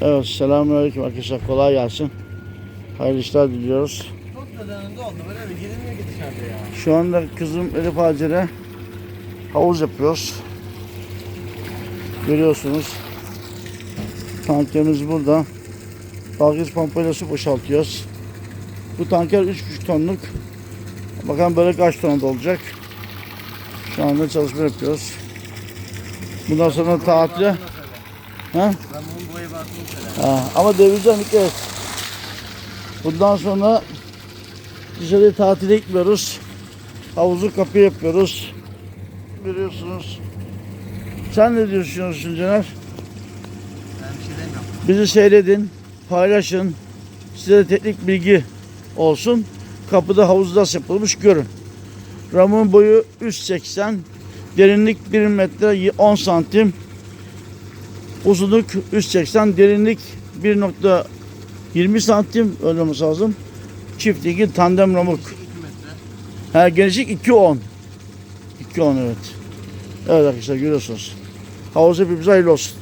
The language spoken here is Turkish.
Evet selamünaleyküm arkadaşlar kolay gelsin. Hayırlı işler diliyoruz. Çok da oldu. Böyle bir girilmiyor ki dışarıda ya. Şu anda kızım Elif Hacer'e havuz yapıyoruz. Görüyorsunuz. Tankerimiz burada. Dalgıç pompayla su boşaltıyoruz. Bu tanker 3,5 tonluk. Bakalım böyle kaç ton olacak. Şu anda çalışma yapıyoruz. Bundan sonra tatile. Ha? Ben bunun söyle. Ha, ama devireceğim dikkat et. Bundan sonra dışarıya tatile gitmiyoruz. Havuzu kapı yapıyoruz. Görüyorsunuz. Sen ne düşünüyorsun Caner? Ben bir şey demiyorum. Bizi seyredin, paylaşın. Size de teknik bilgi olsun. Kapıda havuz nasıl yapılmış görün. Ramın boyu 3.80, derinlik 1 metre 10 santim, uzunluk 3.80, derinlik 1.20 santim olması lazım. Çiftliği tandem ramuk. 2 metre. Ha, genişlik 2.10. 2.10 evet. Evet arkadaşlar görüyorsunuz. Havuz hepimize hayırlı olsun.